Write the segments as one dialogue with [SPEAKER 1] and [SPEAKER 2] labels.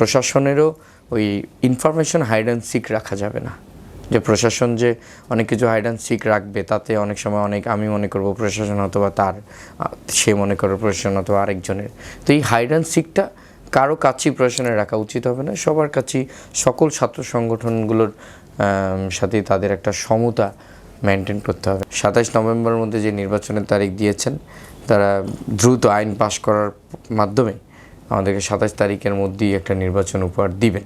[SPEAKER 1] প্রশাসনেরও ওই information hide and sick রাখা যাবে না। যে প্রশাসন যে অনেক কিছু হাইড অ্যান্ড সিক রাখবে, তাতে অনেক সময় অনেক আমি মনে করব প্রশাসন অথবা তার সে মনে করবে প্রশাসন অথবা আরেকজনের। তো এই হাইড অ্যান্ড সিকটা কারও কাছেই প্রশাসনে রাখা উচিত হবে না, সবার কাছেই সকল ছাত্র সংগঠনগুলোর সাথে তাদের একটা সমতা মেনটেন করতে হবে। সাতাশ নভেম্বরের মধ্যে যে নির্বাচনের তারিখ দিয়েছেন, তারা দ্রুত আইন পাশ করার মাধ্যমে আমাদেরকে সাতাশ তারিখের মধ্যেই একটা নির্বাচন উপহার দিবেন।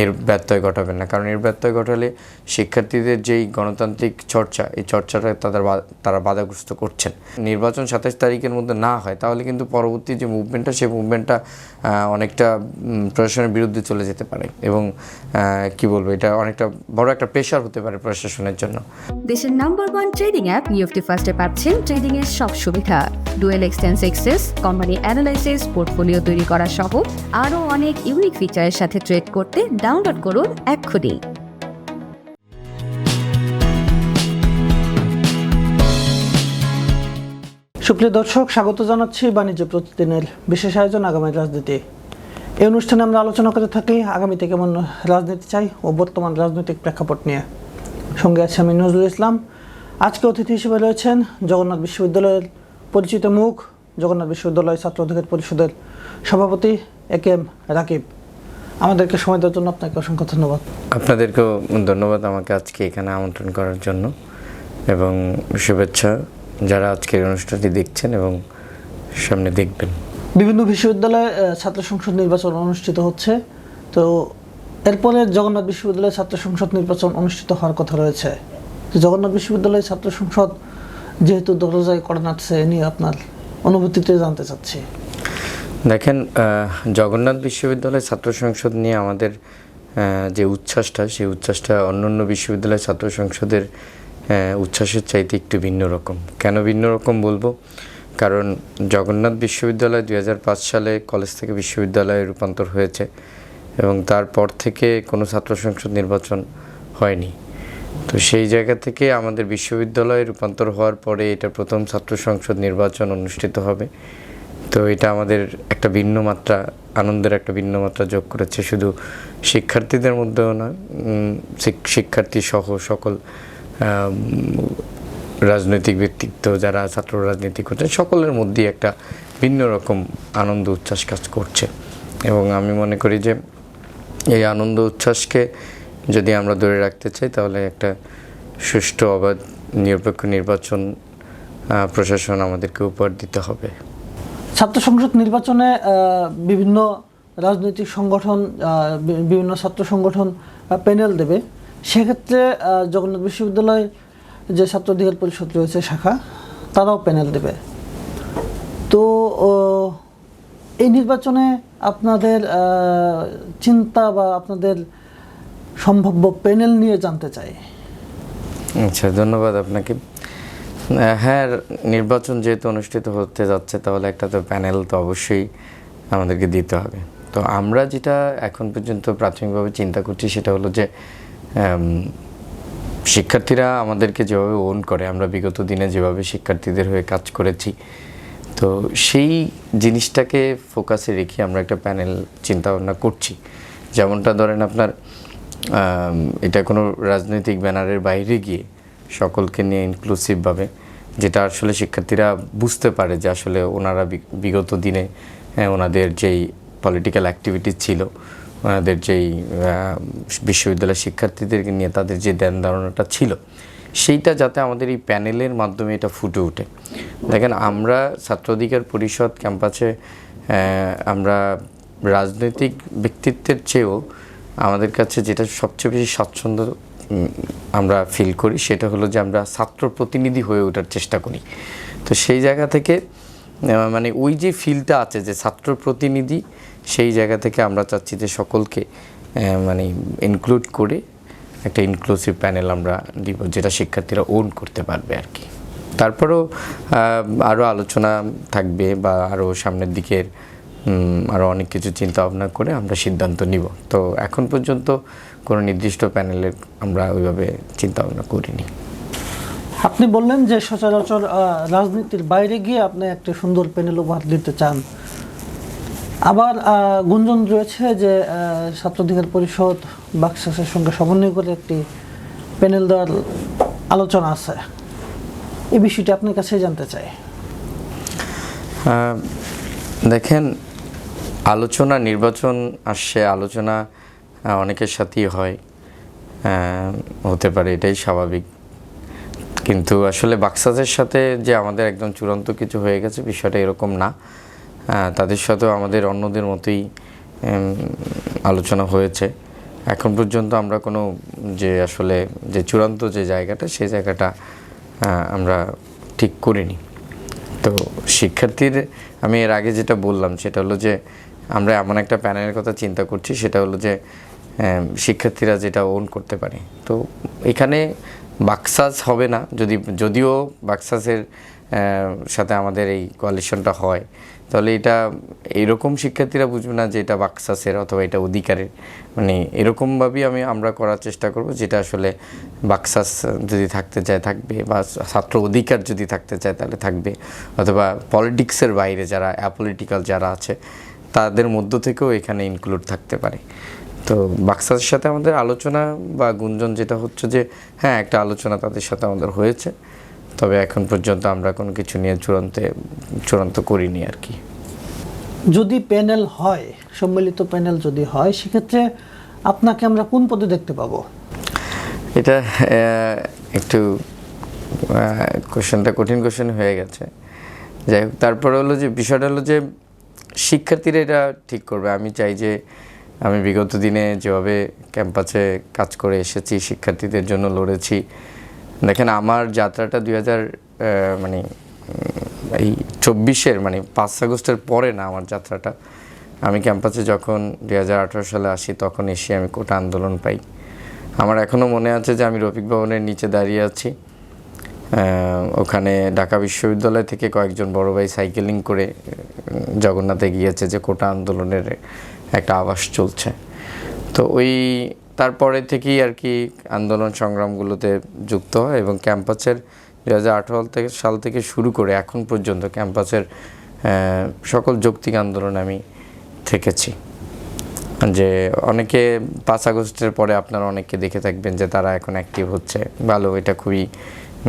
[SPEAKER 1] এর ব্যত্যয় ঘটাবেন না। কারণ এর ব্যত্যয় ঘটালে শিক্ষার্থীদের যেই গণতান্ত্রিক চর্চা, এই চর্চাটা তাদের তারা বাধাগ্রস্ত করছেন। নির্বাচন সাতাশ তারিখের মধ্যে না হয়, তাহলে কিন্তু পরবর্তী যে মুভমেন্টটা সেই মুভমেন্টটা অনেকটা প্রশাসনের বিরুদ্ধে চলে যেতে পারে এবং কি বলব, এটা অনেকটা বড় একটা প্রেশার হতে পারে প্রশাসনের জন্য।
[SPEAKER 2] দেশের নাম্বার ওয়ান ট্রেডিং অ্যাপ নিউফটি ফার্স্টে পাচ্ছেন ট্রেডিং এর সব সুবিধা। ডুয়েল এক্সটেন্স এক্সেস কোম্পানি অ্যানালাইসিস পোর্টফোলিও তৈরি করা সহ আরও অনেক ইউনিক ফিচারের সাথে ট্রেড করতে ডাউনলোড করুন এক্ষুনি।
[SPEAKER 3] সুপ্রিয় দর্শক, স্বাগত জানাচ্ছি বাণিজ্য প্রতিদিনের বিশেষ আয়োজন আগামী রাজনীতি। এই অনুষ্ঠানে আমরা আলোচনা করে থাকি আগামীতে কেমন রাজনীতি চাই ও বর্তমান রাজনৈতিক প্রেক্ষাপট নিয়ে। সঙ্গে আছে আমি নজরুল ইসলাম। আজকে অতিথি হিসেবে রয়েছেন জগন্নাথ বিশ্ববিদ্যালয়ের পরিচিত মুখ, জগন্নাথ বিশ্ববিদ্যালয় ছাত্র অধিকার পরিষদের সভাপতি এ কে এম রাকিব। আমাদেরকে সময় দেওয়ার জন্য আপনাকে অসংখ্য ধন্যবাদ।
[SPEAKER 1] আপনাদেরকেও ধন্যবাদ আমাকে আজকে এখানে আমন্ত্রণ করার জন্য এবং শুভেচ্ছা যারা আজকের অনুষ্ঠানটি দেখছেন এবং সামনে দেখবেন।
[SPEAKER 3] বিভিন্ন বিশ্ববিদ্যালয়ে ছাত্র সংসদ নির্বাচন অনুষ্ঠিত হচ্ছে। তো এরপরে জগন্নাথ বিশ্ববিদ্যালয়ে ছাত্র সংসদ নির্বাচন অনুষ্ঠিত হওয়ার কথা রয়েছে। জগন্নাথ বিশ্ববিদ্যালয়ে ছাত্র সংসদ যেহেতু দরজায় কড়া নাড়ছে এ নিয়ে আপনার অনুভূতিতে জানতে চাচ্ছি।
[SPEAKER 1] দেখেন জগন্নাথ বিশ্ববিদ্যালয় ছাত্র সংসদ নিয়ে আমাদের যে উচ্ছ্বাসটা, সেই উচ্ছ্বাসটা অন্যান্য বিশ্ববিদ্যালয় ছাত্র সংসদের উচ্ছ্বাসের চাইতে একটু ভিন্ন রকম। কেন ভিন্ন রকম বলব? কারণ জগন্নাথ বিশ্ববিদ্যালয় দু হাজার পাঁচ সালে কলেজ থেকে বিশ্ববিদ্যালয়ে রূপান্তর হয়েছে এবং তারপর থেকে কোনো ছাত্র সংসদ নির্বাচন হয়নি। তো সেই জায়গা থেকে আমাদের বিশ্ববিদ্যালয়ে রূপান্তর হওয়ার পরে এটা প্রথম ছাত্র সংসদ নির্বাচন অনুষ্ঠিত হবে। তো এটা আমাদের একটা ভিন্ন মাত্রা আনন্দের একটা ভিন্ন মাত্রা যোগ করেছে। শুধু শিক্ষার্থীদের মধ্যেও উম, শিক্ষার্থী সহ সকল রাজনৈতিক ব্যক্তিত্ব যারা ছাত্র রাজনীতি করছেন সকলের মধ্যেই একটা ভিন্ন রকম আনন্দ উচ্ছ্বাস কাজ করছে। এবং আমি মনে করি যে এই আনন্দ উচ্ছ্বাসকে যদি আমরা ধরে রাখতে চাই তাহলে একটা সুষ্ঠু অবাধ নিরপেক্ষ নির্বাচন প্রশাসন আমাদেরকে উপহার দিতে হবে।
[SPEAKER 3] ছাত্র সংসদ নির্বাচনে বিভিন্ন রাজনৈতিক সংগঠন বিভিন্ন ছাত্র সংগঠন প্যানেল দেবে। সেক্ষেত্রে জগন্নাথ বিশ্ববিদ্যালয় যে ছাত্র অধিকার পরিষদ রয়েছে শাখা, তারাও প্যানেল দেবে। তো এই নির্বাচনে আপনাদের চিন্তা বা আপনাদের সম্ভাব্য প্যানেল নিয়ে জানতে চাই।
[SPEAKER 1] আচ্ছা ধন্যবাদ আপনাকে। হ্যাঁ নির্বাচন যেহেতু অনুষ্ঠিত হতে যাচ্ছে, তাহলে একটা তো প্যানেল তো অবশ্যই আমাদেরকে দিতে হবে। তো আমরা যেটা এখন পর্যন্ত প্রাথমিকভাবে চিন্তা করছি, সেটা হলো যে শিক্ষার্থীরা আমাদেরকে যেভাবে ওন করে, আমরা বিগত দিনে যেভাবে শিক্ষার্থীদের হয়ে কাজ করেছি, তো সেই জিনিসটাকে ফোকাসে রেখে আমরা একটা প্যানেল চিন্তা ভাবনা করছি। যেমনটা ধরেন আপনার এটা কোনো রাজনৈতিক ব্যানারের বাইরে গিয়ে সকলকে নিয়ে ইনক্লুসিভভাবে যেটা আসলে শিক্ষার্থীরা বুঝতে পারে যে আসলে ওনারা বিগত দিনে হ্যাঁ, ওনাদের যেই পলিটিক্যাল অ্যাক্টিভিটি ছিল ওনাদের যেই বিশ্ববিদ্যালয়ের শিক্ষার্থীদেরকে নিয়ে তাদের যে ধ্যান ধারণাটা ছিল সেইটা যাতে আমাদের এই প্যানেলের মাধ্যমে এটা ফুটে ওঠে। দেখেন আমরা ছাত্র অধিকার পরিষদ ক্যাম্পাসে আমরা রাজনৈতিক ব্যক্তিত্বের চেয়েও আমাদের কাছে যেটা সবচেয়ে বেশি স্বাচ্ছন্দ্য আমরা ফিল করি, সেটা হলো যে আমরা ছাত্র প্রতিনিধি হয়ে ওঠার চেষ্টা করি। তো সেই জায়গা থেকে মানে ওই যে ফিলটা আছে যে ছাত্র প্রতিনিধি, সেই জায়গা থেকে আমরা চাচ্ছি যে সকলকে মানে ইনক্লুড করে একটা ইনক্লুসিভ প্যানেল আমরা দিব, যেটা শিক্ষার্থীরা ওন করতে পারবে আর কি। তারপরেও আরও আলোচনা থাকবে বা আরও সামনের দিকের আরও অনেক কিছু চিন্তা ভাবনা করে আমরা সিদ্ধান্ত নিব। তো এখন পর্যন্ত কোনো নির্দিষ্ট প্যানেলের আমরা ওইভাবে চিন্তা ভাবনা করিনি।
[SPEAKER 3] আপনি বললেন যে সচরাচর রাজনীতির বাইরে গিয়ে আপনি একটা সুন্দর প্যানেল উপহার দিতে চান। আবার গুঞ্জন রয়েছে যে আহ, ছাত্র অধিকার পরিষদ বাক্সাসের সঙ্গে সমন্বয় করে একটি প্যানেল দেওয়ার আলোচনা আছে। এই বিষয়টি আপনার কাছে জানতে চাই।
[SPEAKER 1] দেখেন আলোচনা নির্বাচন আসছে আলোচনা অনেকের সাথেই হয়। হতে পারে এটাই স্বাভাবিক। কিন্তু আসলে বাক্সাসের সাথে যে আমাদের একদম চূড়ান্ত কিছু হয়ে গেছে বিষয়টা এরকম না। তাদের সাথেও আমাদের অন্যদের মতোই আলোচনা হয়েছে। এখন পর্যন্ত আমরা কোনো যে আসলে যে চূড়ান্ত যে জায়গাটা, সেই জায়গাটা আমরা ঠিক করিনি। তো শিক্ষার্থীর, আমি এর আগে যেটা বললাম, সেটা হলো যে আমরা এমন একটা প্যানেলের কথা চিন্তা করছি, সেটা হলো যে শিক্ষার্থীরা যেটা ওন করতে পারে। তো এখানে বাক্সাস হবে না, যদি, যদিও বাক্সাসের সাথে আমাদের এই কোয়ালিশনটা হয়, তাহলে এটা এইরকম শিক্ষার্থীরা বুঝবে না যে এটা বাক্সাসের অথবা এটা অধিকারের। মানে এরকমভাবেই আমি, আমরা করার চেষ্টা করব যেটা আসলে বাক্সাস যদি থাকতে চায় থাকবে বা ছাত্র অধিকার যদি থাকতে চায় তাহলে থাকবে। অথবা পলিটিক্সের বাইরে যারা অ্যাপলিটিক্যাল যারা আছে, তাদের মধ্য থেকেও এখানে ইনক্লুড থাকতে পারে। তো বাক্সাসের সাথে আমাদের আলোচনা বা গুঞ্জন যেটা হচ্ছে যে হ্যাঁ একটা আলোচনা তাদের সাথে আমাদের হয়েছে। তবে এখন পর্যন্ত আমরা কোনো কিছু নিয়ে চূড়ান্ত চূড়ান্ত করিনি আর কি।
[SPEAKER 3] যদি প্যানেল হয় সম্মিলিত প্যানেল যদি হয় সেক্ষেত্রে আপনাকে আমরা কোন পদে দেখতে পাবো?
[SPEAKER 1] এটা একটু কোশ্চেনটা কঠিন কোশ্চেন হয়ে গেছে। যাই হোক তারপরে হলো যে বিষয়টা হলো যে শিক্ষার্থীরা এটা ঠিক করবে। আমি চাই যে আমি বিগত দিনে যেভাবে ক্যাম্পাসে কাজ করে এসেছি, শিক্ষার্থীদের জন্য লড়েছি, দেখেন আমার যাত্রাটা দুই হাজার মানে এই চব্বিশের মানে পাঁচ আগস্টের পরে না আমার যাত্রাটা। আমি ক্যাম্পাসে যখন দুই হাজার আঠারো সালে আসি, তখন এসে আমি কোটা আন্দোলন পাই। আমার এখনও মনে আছে যে আমি রফিক ভবনের নিচে দাঁড়িয়ে আছি। ওখানে ঢাকা বিশ্ববিদ্যালয় থেকে কয়েকজন বড় ভাই সাইকেলিং করে জগন্নাথে গিয়েছে যে কোটা আন্দোলনের একটা আভাস চলছে। তো ওই তারপরে থেকেই আর কি আন্দোলন সংগ্রামগুলোতে যুক্ত হয় এবং ক্যাম্পাসের দু হাজার আঠারো থেকে সাল থেকে শুরু করে এখন পর্যন্ত ক্যাম্পাসের সকল যৌক্তিক আন্দোলন আমি থেকেছি। যে অনেকে পাঁচ আগস্টের পরে আপনারা অনেককে দেখে থাকবেন যে তারা এখন অ্যাক্টিভ হচ্ছে। ভালো, এটা খুবই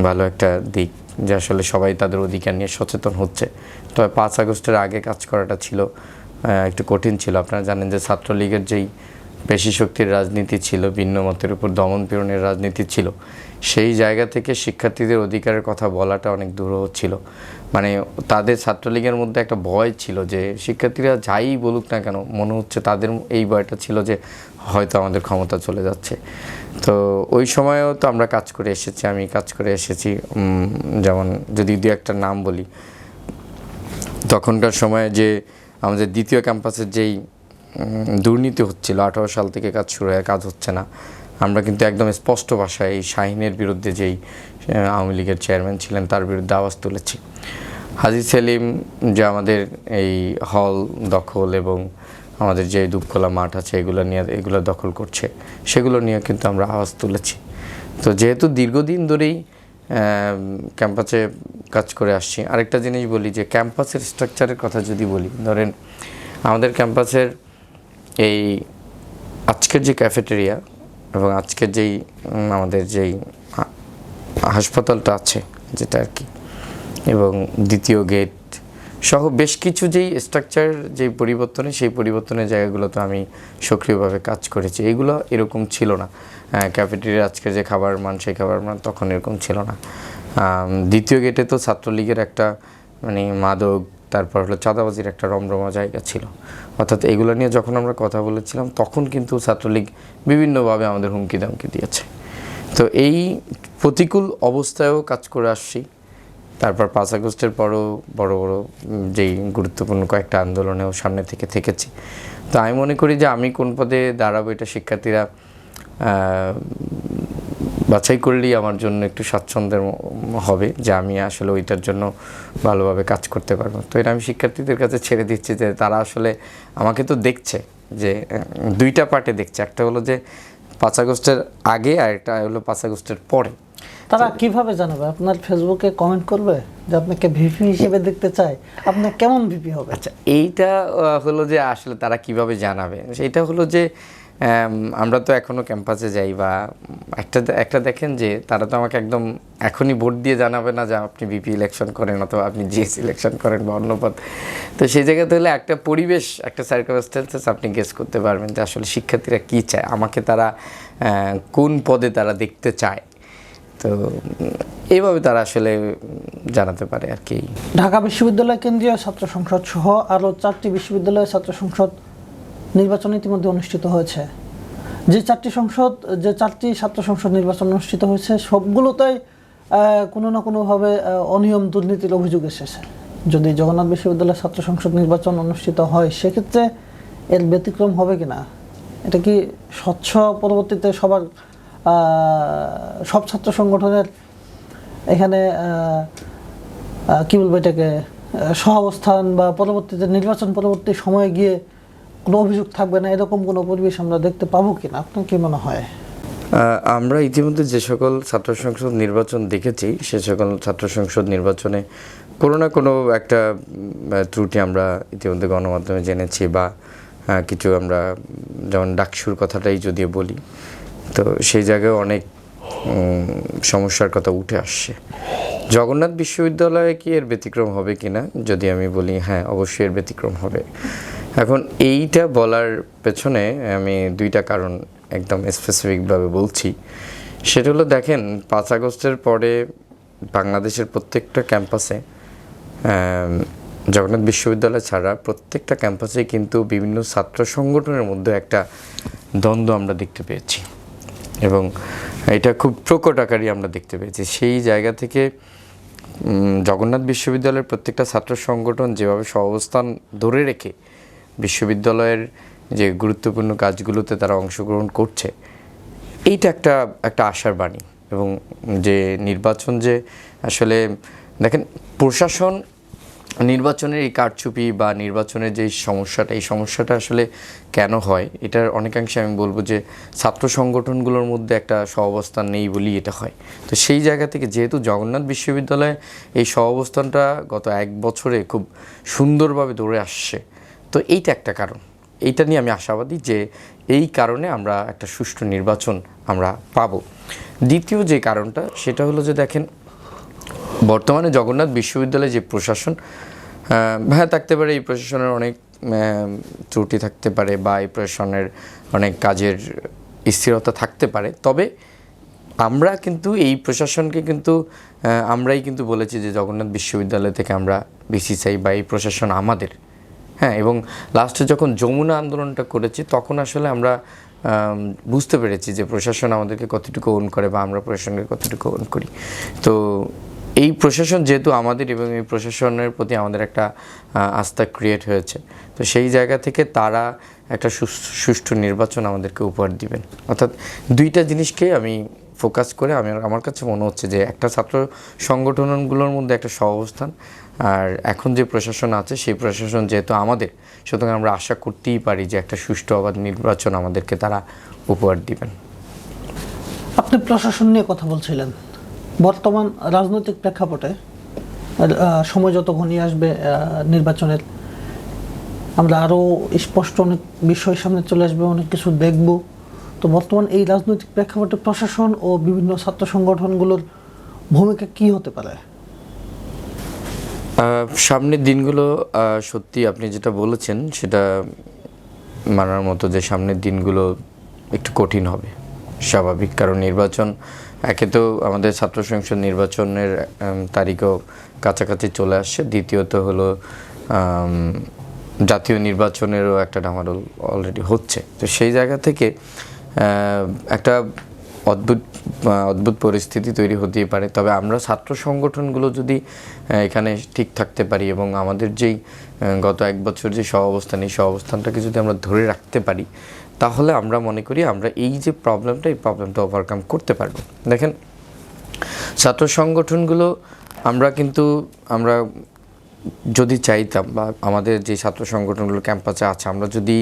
[SPEAKER 1] ভালো একটা দিক যে আসলে সবাই তাদের অধিকার নিয়ে সচেতন হচ্ছে। তবে পাঁচ আগস্টের আগে কাজ করাটা ছিল একটু কঠিন ছিল। আপনারা জানেন যে ছাত্রলীগের যেই পেশি শক্তির রাজনীতি ছিল, ভিন্ন মতের উপর দমন পীড়নের রাজনীতি ছিল, সেই জায়গা থেকে শিক্ষার্থীদের অধিকারের কথা বলাটা অনেক দূরহ ছিল। মানে তাদের ছাত্রলীগের মধ্যে একটা ভয় ছিল যে শিক্ষার্থীরা যাই বলুক না কেন, মনে হচ্ছে তাদের এই ভয়টা ছিল যে হয়তো আমাদের ক্ষমতা চলে যাচ্ছে। তো ওই সময়েও তো আমরা কাজ করে এসেছি, আমি কাজ করে এসেছি। যেমন যদি দু একটা নাম বলি, তখনকার সময়ে যে আমাদের দ্বিতীয় ক্যাম্পাসের যেই দুর্নীতি হচ্ছিল, আঠারো সাল থেকে কাজ শুরু হয়ে কাজ হচ্ছে না। আমরা কিন্তু একদম স্পষ্ট ভাষায় এই শাহিনের বিরুদ্ধে যেই আওয়ামী লীগের চেয়ারম্যান ছিলেন, তার বিরুদ্ধে আওয়াজ তুলেছি। হাজি সেলিম যে আমাদের এই হল দখল এবং আমাদের যে দুপখোলা মাঠ আছে, এগুলো নিয়ে, এগুলো দখল করছে, সেগুলো নিয়ে কিন্তু আমরা আওয়াজ তুলেছি। তো যেহেতু দীর্ঘদিন ধরেই ক্যাম্পাসে কাজ করে আসছি। আরেকটা জিনিস বলি যে ক্যাম্পাসের স্ট্রাকচারের কথা যদি বলি, ধরেন আমাদের ক্যাম্পাসের এই আজকের যে ক্যাফেটেরিয়া এবং আজকের যেই আমাদের যেই হাসপাতালটা আছে, যেটা আর কি, এবং দ্বিতীয় গেট সহ বেশ কিছু যেই স্ট্রাকচার যেই পরিবর্তনে, সেই পরিবর্তনের জায়গাগুলোতে আমি সক্রিয়ভাবে কাজ করেছি। এগুলো এরকম ছিল না। ক্যাফেটেরিয়া আজকের যে খাবার মান, সেই খাবার মান তখন এরকম ছিল না। দ্বিতীয় গেটে তো ছাত্রলীগের একটা মানে মাদক, তারপর হলো চাঁদাবাজির একটা রমরমা জায়গা ছিল। অর্থাৎ এগুলো নিয়ে যখন আমরা কথা বলেছিলাম, তখন কিন্তু ছাত্রলীগ বিভিন্নভাবে আমাদের হুমকি দামকি দিয়েছে। তো এই প্রতিকূল অবস্থায়ও কাজ করে আসছি। তারপর পাঁচ আগস্টের পরও বড় বড় যেই গুরুত্বপূর্ণ কয়েকটা আন্দোলনেও সামনে থেকে থেকেছি। তো আমি মনে করি যে আমি কোন পদে দাঁড়াবো এটা শিক্ষার্থীরা বাছাই করলেই আমার জন্য একটু স্বাচ্ছন্দ্যের হবে যে আমি আসলে ওইটার জন্য ভালোভাবে কাজ করতে পারব। তো এটা আমি শিক্ষার্থীদের কাছে ছেড়ে দিচ্ছি যে তারা আসলে আমাকে তো দেখছে যে দুইটা পার্টে দেখছে। একটা হলো যে পাঁচ আগস্টের আগে আর একটা হলো পাঁচ আগস্টের পরে।
[SPEAKER 3] তারা কীভাবে জানাবে? আপনার ফেসবুকে কমেন্ট করবে যে আপনাকে ভিপি হিসেবে দেখতে চায়। আপনার কেমন ভিপি হবে?
[SPEAKER 1] আচ্ছা এইটা হলো যে আসলে তারা কীভাবে জানাবে? সেটা হলো যে আমরা তো এখনও ক্যাম্পাসে যাই বা একটা একটা দেখেন যে তারা তো আমাকে একদম এখনই ভোট দিয়ে জানাবে না যে আপনি বিপি ইলেকশন করেন অথবা আপনি জিএস ইলেকশন করেন বা অন্য পদ। তো সেই জায়গাতে হলে একটা পরিবেশ, একটা সার্কামস্টেন্সেস আপনি গেস করতে পারবেন যে আসলে শিক্ষার্থীরা কী চায়? আমাকে তারা কোন পদে তারা দেখতে চায়? তো এইভাবে তারা আসলে জানাতে পারে আর কি।
[SPEAKER 3] ঢাকা বিশ্ববিদ্যালয় কেন্দ্রীয় ছাত্র সংসদ সহ আরও চারটি বিশ্ববিদ্যালয়ের ছাত্র সংসদ নির্বাচন ইতিমধ্যে অনুষ্ঠিত হয়েছে। যে চারটি সংসদ, যে চারটি ছাত্র সংসদ নির্বাচন অনুষ্ঠিত হয়েছে, সবগুলোতেই কোনো না কোনোভাবে অনিয়ম দুর্নীতির অভিযোগ এসেছে। যদি জগন্নাথ বিশ্ববিদ্যালয়ের ছাত্র সংসদ নির্বাচন অনুষ্ঠিত হয়, সেক্ষেত্রে এর ব্যতিক্রম হবে কি না এটা কি স্বচ্ছ পরবর্তীতে সবার সব ছাত্র সংগঠনের এখানে কী বলব এটাকে সহাবস্থান বা পরবর্তীতে নির্বাচন পরবর্তী সময়ে গিয়ে কোনো অভিযোগ থাকবে না, এরকম কোনো পরিবেশ আমরা দেখতে পাবো কিনা? আপনার কি মনে হয়?
[SPEAKER 1] আমরা ইতিমধ্যে যে সকল ছাত্র সংসদ নির্বাচন দেখেছি, সে সকল ছাত্র সংসদ নির্বাচনে কোনো না কোনো একটা ত্রুটি আমরা ইতিমধ্যে গণমাধ্যমে জেনেছি বা কিছু আমরা যেমন ডাকসুর কথাটাই যদিও বলি তো সেই জায়গায় অনেক সমস্যার কথা উঠে আসছে। জগন্নাথ বিশ্ববিদ্যালয়ে কি এর ব্যতিক্রম হবে কিনা? যদি আমি বলি হ্যাঁ অবশ্যই এর ব্যতিক্রম হবে। এখন এইটা বলার পেছনে আমি দুইটা কারণ একদম স্পেসিফিকভাবে বলছি। সেটা হলো, দেখেন, পাঁচ আগস্টের পরে বাংলাদেশের প্রত্যেকটা ক্যাম্পাসে জগন্নাথ বিশ্ববিদ্যালয় ছাড়া প্রত্যেকটা ক্যাম্পাসে কিন্তু বিভিন্ন ছাত্র সংগঠনের মধ্যে একটা দ্বন্দ্ব আমরা দেখতে পেয়েছি। এবং এটা খুব প্রকট আকারই আমরা দেখতে পেয়েছি। সেই জায়গা থেকে জগন্নাথ বিশ্ববিদ্যালয়ের প্রত্যেকটা ছাত্র সংগঠন যেভাবে সহাবস্থান ধরে রেখে বিশ্ববিদ্যালয়ের যে গুরুত্বপূর্ণ কাজগুলোতে তারা অংশগ্রহণ করছে, এইটা একটা একটা আশার বাণী। এবং যে নির্বাচন যে আসলে, দেখেন, প্রশাসন নির্বাচনের এই কারচুপি বা নির্বাচনের যে সমস্যাটা, এই সমস্যাটা আসলে কেন হয়? এটার অনেকাংশে আমি বলব যে, ছাত্র সংগঠনগুলোর মধ্যে একটা সহাবস্থান নেই বলেই এটা হয়। তো সেই জায়গা থেকে যেহেতু জগন্নাথ বিশ্ববিদ্যালয়ে এই সহাবস্থানটা গত এক বছরে খুব সুন্দরভাবে ধরে আসছে, তো এইটা একটা কারণ। এইটা নিয়ে আমি আশাবাদী যে, এই কারণে আমরা একটা সুষ্ঠু নির্বাচন আমরা পাব। দ্বিতীয় যে কারণটা, সেটা হলো যে দেখেন বর্তমানে জগন্নাথ বিশ্ববিদ্যালয়ে যে প্রশাসন হ্যাঁ থাকতে পারে এই প্রশাসনের অনেক ত্রুটি থাকতে পারে বা এই প্রশাসনের অনেক কাজের স্থিরতা থাকতে পারে। তবে আমরা কিন্তু এই প্রশাসনকে কিন্তু আমরাই কিন্তু বলেছি যে জগন্নাথ বিশ্ববিদ্যালয় থেকে আমরা চাই বা এই প্রশাসন আমাদের। হ্যাঁ এবং লাস্টে যখন যমুনা আন্দোলনটা করেছি, তখন আসলে আমরা বুঝতে পেরেছি যে প্রশাসন আমাদেরকে কতটুকু ওন করে বা আমরা প্রশাসনকে কতটুকু ওন করি। তো এই প্রশাসন যেহেতু আমাদের এবং এই প্রশাসনের প্রতি আমাদের একটা আস্থা ক্রিয়েট হয়েছে, তো সেই জায়গা থেকে তারা একটা সুষ্ঠু নির্বাচন আমাদেরকে উপহার দিবেন। অর্থাৎ দুইটা জিনিসকে আমি ফোকাস করে আমি আমার কাছে মনে হচ্ছে যে একটা ছাত্র সংগঠনগুলোর মধ্যে একটা সহাবস্থান, আর এখন যে প্রশাসন আছে সেই প্রশাসন যেহেতু আমাদের, সুতরাং আমরা আশা করতেই পারি যে একটা সুষ্ঠু অবাধ নির্বাচন আমাদেরকে তারা উপহার দিবেন।
[SPEAKER 3] আপনি প্রশাসন নিয়ে কথা বলছিলেন। বর্তমান রাজনৈতিক প্রেক্ষাপটে সময় যত ঘনিয়ে আসবে নির্বাচনের, আমরা আরও স্পষ্ট অনেক বিষয় সামনে চলে আসবে, অনেক কিছু দেখব। তো বর্তমান এই রাজনৈতিক প্রেক্ষাপটে প্রশাসন ও বিভিন্ন ছাত্র সংগঠনগুলোর ভূমিকা কি হতে পারে?
[SPEAKER 1] সামনের দিনগুলো সত্যি আপনি যেটা বলেছেন, সেটা মানার মতো যে সামনের দিনগুলো একটু কঠিন হবে। স্বাভাবিক, কারণ নির্বাচন একে তো আমাদের ছাত্র সংসদ নির্বাচনের তারিখও কাছাকাছি চলে আসছে। দ্বিতীয়ত হলো জাতীয় নির্বাচনেরও একটা ডামাডোল অলরেডি হচ্ছে। তো সেই জায়গা থেকে একটা অদ্ভুত অদ্ভুত পরিস্থিতি তৈরি হতেই পারে। তবে আমরা ছাত্র সংগঠনগুলো যদি এখানে ঠিক থাকতে পারি এবং আমাদের যেই গত এক বছর যে সহ অবস্থান এই সহ অবস্থানটাকে যদি আমরা ধরে রাখতে পারি তাহলে আমরা মনে করি আমরা এই যে প্রবলেমটা এই প্রবলেমটা ওভারকাম করতে পারব। দেখেন, ছাত্র সংগঠনগুলো আমরা কিন্তু, আমরা যদি চাইতাম বা আমাদের যে ছাত্র সংগঠনগুলো ক্যাম্পাসে আছে, আমরা যদি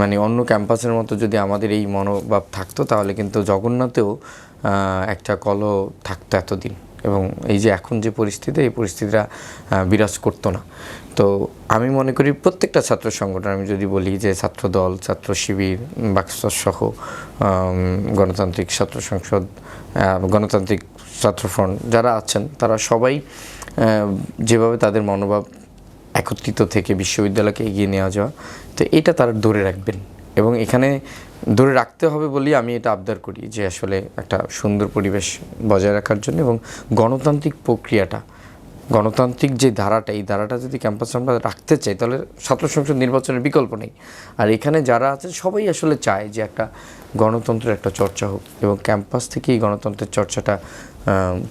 [SPEAKER 1] মানে অন্য ক্যাম্পাসের মতো যদি আমাদের এই মনোভাব থাকতো, তাহলে কিন্তু জগন্নাথেও একটা কলহ থাকতো এতদিন। এবং এই যে এখন যে পরিস্থিতি, এই পরিস্থিতিটা বিরাজ করতো না। তো আমি মনে করি প্রত্যেকটা ছাত্র সংগঠন, আমি যদি বলি যে ছাত্র দল, ছাত্র শিবির বাক্সর সহ গণতান্ত্রিক ছাত্র সংসদ গণতান্ত্রিক ছাত্র ফ্রন্ট যারা আছেন, তারা সবাই যেভাবে তাদের মনোভাব একত্রিত থেকে বিশ্ববিদ্যালয়কে এগিয়ে নেওয়া যাওয়া, তো এটা তারা ধরে রাখবেন। এবং এখানে ধরে রাখতে হবে বলেই আমি এটা আবদার করি যে আসলে একটা সুন্দর পরিবেশ বজায় রাখার জন্য এবং গণতান্ত্রিক প্রক্রিয়াটা গণতান্ত্রিক যে ধারাটা, এই ধারাটা যদি ক্যাম্পাসে আমরা রাখতে চাই, তাহলে ছাত্র সংসদ নির্বাচনের বিকল্প নেই। আর এখানে যারা আছে সবাই আসলে চায় যে একটা গণতন্ত্রের একটা চর্চা হোক এবং ক্যাম্পাস থেকেই গণতন্ত্রের চর্চাটা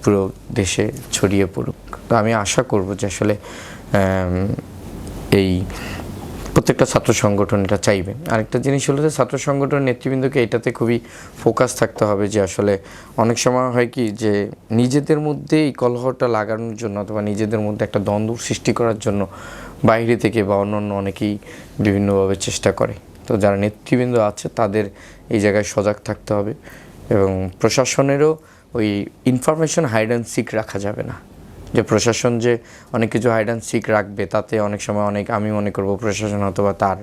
[SPEAKER 1] পুরো দেশে ছড়িয়ে পড়ুক। তো আমি আশা করব যে আসলে এই প্রত্যেকটা ছাত্র সংগঠন এটা চাইবে। আরেকটা জিনিস হলো যে ছাত্র সংগঠনের নেতৃবৃন্দকে এটাতে খুবই ফোকাস থাকতে হবে যে আসলে অনেক সময় হয় কি যে নিজেদের মধ্যে এই কলহটা লাগানোর জন্য অথবা নিজেদের মধ্যে একটা দ্বন্দ্ব সৃষ্টি করার জন্য বাইরে থেকে বা অন্যান্য অনেকেই বিভিন্নভাবে চেষ্টা করে। তো যারা নেতৃবৃন্দ আছে তাদের এই জায়গায় সজাগ থাকতে হবে এবং প্রশাসনেরও ওই ইনফরমেশন হাইড অ্যান্ড সিক রাখা যাবে না। যে প্রশাসন যে অনেক কিছু হাইড অ্যান্ড সিক রাখবে, তাতে অনেক সময় অনেক, আমি মনে করব প্রশাসন অথবা তার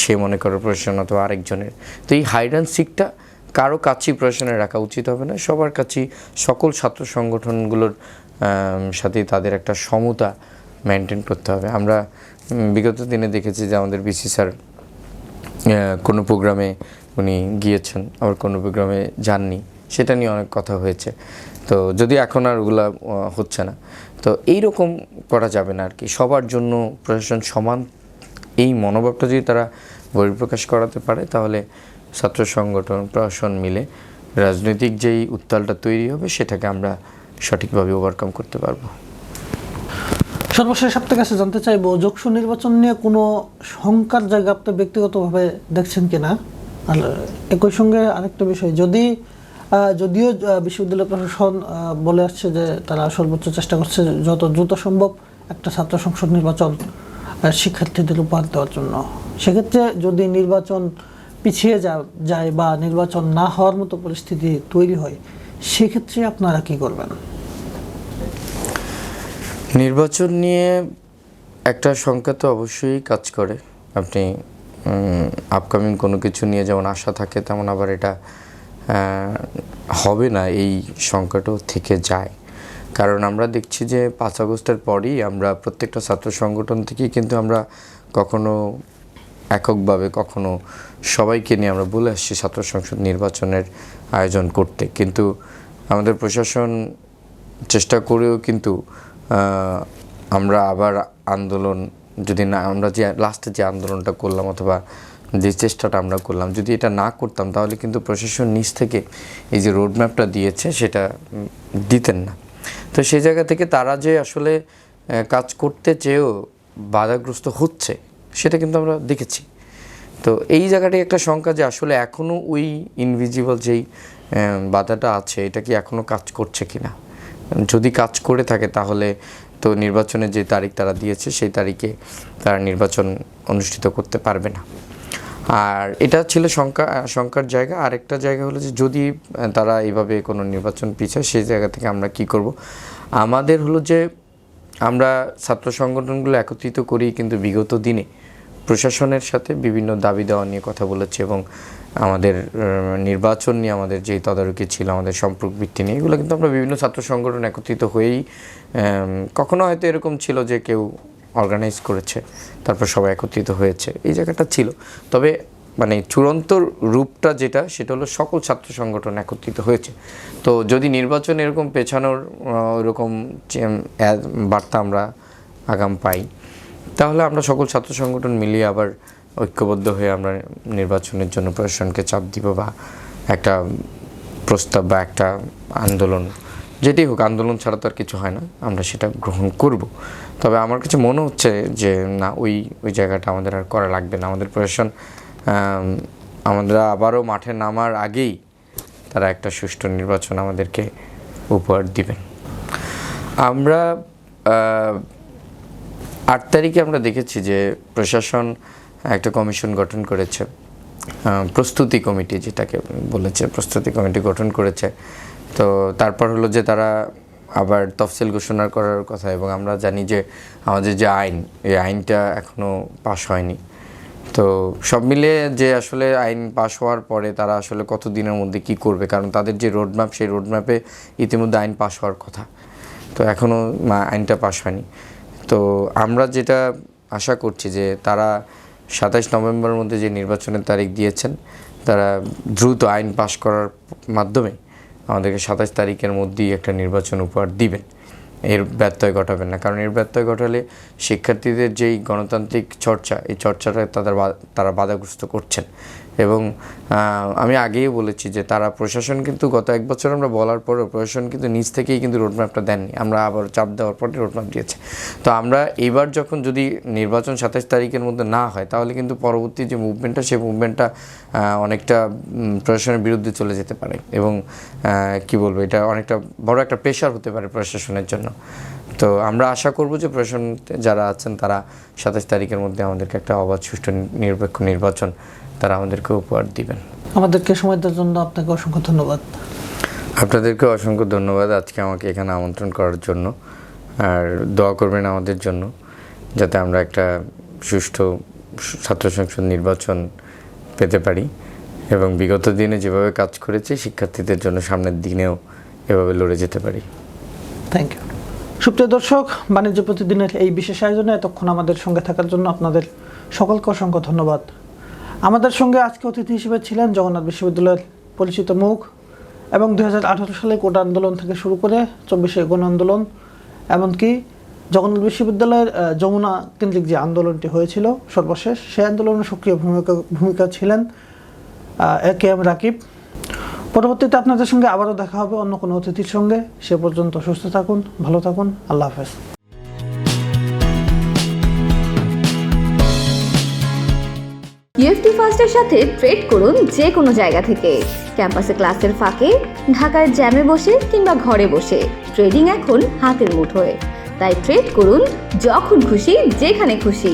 [SPEAKER 1] সে মনে করবে প্রশাসন অথবা আরেকজনের। তো এই হাইড অ্যান্ড সিকটা কারও কাছেই প্রশাসনে রাখা উচিত হবে না, সবার কাছেই সকল ছাত্র সংগঠনগুলোর সাথে তাদের একটা সমতা মেনটেন করতে হবে। আমরা বিগত দিনে দেখেছি যে আমাদের বিসি স্যার কোনো প্রোগ্রামে উনি গিয়েছেন, আবার কোনো প্রোগ্রামে যাননি, সেটা নিয়ে অনেক কথা হয়েছে। তো যদি এখন আর ওগুলা হচ্ছে না। তো এই রকম করা যাবে না আর কি সবার জন্য প্রশাসন সমান। এই মনোভাবটা যদি তারা বহিঃপ্রকাশ করাতে পারে, তাহলে ছাত্র সংগঠন, প্রশাসন মিলে রাজনৈতিক যেই উত্তালটা তৈরি হবে, সেটাকে আমরা সঠিকভাবে ওভারকাম করতে পারব।
[SPEAKER 3] সর্বশেষ আপনার কাছে জানতে চাইব, যোগসু নির্বাচন নিয়ে কোনো শঙ্কার জায়গা আপনি ব্যক্তিগতভাবে দেখছেন কিনা? আর একই সঙ্গে আরেকটা বিষয়, যদি যদিও বিশ্ববিদ্যালয় প্রশাসন বলে আসছে যে তারা সর্বোচ্চ চেষ্টা করছে যত দ্রুত সম্ভব একটা ছাত্র সংসদ নির্বাচন শিক্ষার্থীদের উপহার দেওয়ার জন্য। সেক্ষেত্রে যদি নির্বাচন পিছিয়ে যায় বা নির্বাচন না হওয়ার মতো পরিস্থিতি তৈরি হয়, সেক্ষেত্রে আপনারা কি করবেন?
[SPEAKER 1] নির্বাচন নিয়ে একটা সংখ্যা তো অবশ্যই কাজ করে। আপনি আপকামিং কোনো কিছু নিয়ে যেমন আশা থাকে, তেমন আবার এটা হবে না, এই সংখ্যাটাও থেকে যায়। কারণ আমরা দেখছি যে পাঁচ আগস্টের পরই আমরা প্রত্যেকটা ছাত্র সংগঠন থেকেই কিন্তু আমরা কখনো এককভাবে কখনো সবাইকে নিয়ে আমরা বলে আসছি ছাত্র সংসদ নির্বাচনের আয়োজন করতে। কিন্তু আমাদের প্রশাসন চেষ্টা করেও কিন্তু আমরা আবার আন্দোলন যদি না, আমরা যে লাস্টে যে আন্দোলনটা করলাম অথবা যে চেষ্টাটা আমরা করলাম, যদি এটা না করতাম তাহলে কিন্তু প্রশাসন নিচ থেকে এই যে রোডম্যাপটা দিয়েছে সেটা দিতেন না। তো সেই জায়গা থেকে তারা যে আসলে কাজ করতে চেয়েও বাধাগ্রস্ত হচ্ছে, সেটা কিন্তু আমরা দেখেছি। তো এই জায়গাটি একটা শঙ্কা যে আসলে এখনও ওই ইনভিজিবল যেই বাধাটা আছে, এটা কি এখনও কাজ করছে কিনা? যদি কাজ করে থাকে তাহলে তো নির্বাচনের যে তারিখ তারা দিয়েছে, সেই তারিখে তারা নির্বাচন অনুষ্ঠিত করতে পারবে না। আর এটা ছিল শঙ্কা, শঙ্কার জায়গা। আরেকটা জায়গা হলো যে যদি তারা এইভাবে কোনো নির্বাচন পিছায়, সেই জায়গা থেকে আমরা কি করব? আমাদের হলো যে আমরা ছাত্র সংগঠনগুলো একত্রিত করি কিন্তু বিগত দিনে প্রশাসনের সাথে বিভিন্ন দাবি দেওয়া নিয়ে কথা বলেছে এবং আমাদের নির্বাচন নিয়ে আমাদের যে তদারকি ছিল, আমাদের সম্পর্ক ভিত্তি নিয়ে, এগুলো কিন্তু আমরা বিভিন্ন ছাত্র সংগঠন একত্রিত হয়েই কখনো হয়তো এরকম ছিল যে কেউ অর্গানাইজ করেছে, তারপর সবাই একত্রিত হয়েছে, এই জায়গাটা ছিল। তবে মানে চূড়ান্ত রূপটা যেটা, সেটা হলো সকল ছাত্র সংগঠন একত্রিত হয়েছে। তো যদি নির্বাচন এরকম পেছানোর ওরকম বার্তা আমরা আগাম পাই, তাহলে আমরা সকল ছাত্র সংগঠন মিলিয়ে আবার ঐক্যবদ্ধ হয়ে আমরা নির্বাচনের জন্য প্রশাসনকে চাপ দিব বা একটা প্রস্তাব বা একটা আন্দোলন, যেটি হোক, আন্দোলন ছাড়া তো আর কিছু হয় না, আমরা সেটা গ্রহণ করব। তবে আমার কাছে মনে হচ্ছে যে না ওই ওই জায়গাটা আমাদের আর করা লাগবে না। আমাদের প্রশাসন আম, আমরা আবারও মাঠে নামার আগেই তারা একটা সুষ্ঠু নির্বাচন আমাদেরকে উপহার দিবেন। আমরা আট তারিখে আমরা দেখেছি যে প্রশাসন একটা কমিশন গঠন করেছে। প্রস্তুতি কমিটি যেটাকে বলেছে প্রস্তুতি কমিটি গঠন করেছে। তো তারপর হলো যে তারা আবার তফসিল ঘোষণা করার কথা এবং আমরা জানি যে আমাদের যে আইন, এই আইনটা এখনও পাশ হয়নি। তো সব মিলিয়ে যে আসলে আইন পাশ হওয়ার পরে তারা আসলে কত দিনের মধ্যে কি করবে? কারণ তাদের যে রোডম্যাপ সেই রোডম্যাপে ইতিমধ্যে আইন পাশ হওয়ার কথা। তো এখনও আইনটা পাশ হয়নি। তো আমরা যেটা আশা করছি যে তারা সাতাইশ নভেম্বরের মধ্যে যে নির্বাচনের তারিখ দিয়েছেন, তারা দ্রুত আইন পাশ করার মাধ্যমে আমাদেরকে সাতাশ তারিখের মধ্যেই একটা নির্বাচন উপহার দিবেন। এর ব্যত্যয় ঘটাবেন না, কারণ এর ব্যত্যয় ঘটালে শিক্ষার্থীদের যেই গণতান্ত্রিক চর্চা, এই চর্চাটা তাদের তারা বাধাগ্রস্ত করছেন। এবং আমি আগেই বলেছি যে তারা প্রশাসন কিন্তু গত এক বছর আমরা বলার পরেও প্রশাসন কিন্তু নিজ থেকেই কিন্তু রোডম্যাপটা দেননি। আমরা আবার চাপ দেওয়ার পরে রোডম্যাপ দিয়েছে। তো আমরা এবার যখন যদি নির্বাচন সাতাশ তারিখের মধ্যে না হয়, তাহলে কিন্তু পরবর্তী যে মুভমেন্টটা সেই মুভমেন্টটা অনেকটা প্রশাসনের বিরুদ্ধে চলে যেতে পারে। এবং কি বলব, এটা অনেকটা বড় একটা প্রেশার হতে পারে প্রশাসনের জন্য। তো আমরা আশা করব যে প্রশাসন যারা আছেন তারা সাতাশ তারিখের মধ্যে আমাদেরকে একটা অবাধ সুষ্ঠু নিরপেক্ষ নির্বাচন তারা আমাদেরকে উপহার দিবেন।
[SPEAKER 3] আমাদেরকে সময় দেওয়ার জন্য আপনাকে অসংখ্য ধন্যবাদ।
[SPEAKER 1] আপনাদেরকে অসংখ্য ধন্যবাদ আজকে আমাকে এখানে আমন্ত্রণ করার জন্য আর দোয়া করবেন আমাদের জন্য যাতে আমরা একটা সুষ্ঠু ছাত্র সংসদ নির্বাচন পেতে পারি এবং বিগত দিনে যেভাবে কাজ করেছি শিক্ষার্থীদের জন্য সামনের দিনেও এভাবে লড়ে যেতে পারি।
[SPEAKER 3] থ্যাংক ইউ সুপ্রিয় দর্শক, বাণিজ্য প্রতিদিনের এই বিশেষ আয়োজনে এতক্ষণ আমাদের সঙ্গে থাকার জন্য আপনাদের সকলকে অসংখ্য ধন্যবাদ। আমাদের সঙ্গে আজকে অতিথি হিসেবে ছিলেন জগন্নাথ বিশ্ববিদ্যালয়ের পরিচিত মুখ এবং দুই হাজার আঠারো সালে কোটা আন্দোলন থেকে শুরু করে চব্বিশে গণ আন্দোলন, এমনকি জগন্নাথ বিশ্ববিদ্যালয়ের যমুনা কেন্দ্রিক যে আন্দোলনটি হয়েছিল, সর্বশেষ সেই আন্দোলনে সক্রিয় ভূমিকা ভূমিকা ছিলেন এ কে এম রাকিব। পরবর্তীতে আপনাদের সঙ্গে আবারও দেখা হবে অন্য কোনো অতিথির সঙ্গে। সে পর্যন্ত সুস্থ থাকুন, ভালো থাকুন, আল্লাহ হাফেজ।
[SPEAKER 2] ইউএফটি ফার্স্টের সাথে ট্রেড করুন যে কোনো জায়গা থেকে। ক্যাম্পাসে ক্লাসের ফাঁকে, ঢাকার জ্যামে বসে কিংবা ঘরে বসে। ট্রেডিং এখন হাতের মুঠোয়। তাই ট্রেড করুন যখন খুশি, যেখানে খুশি।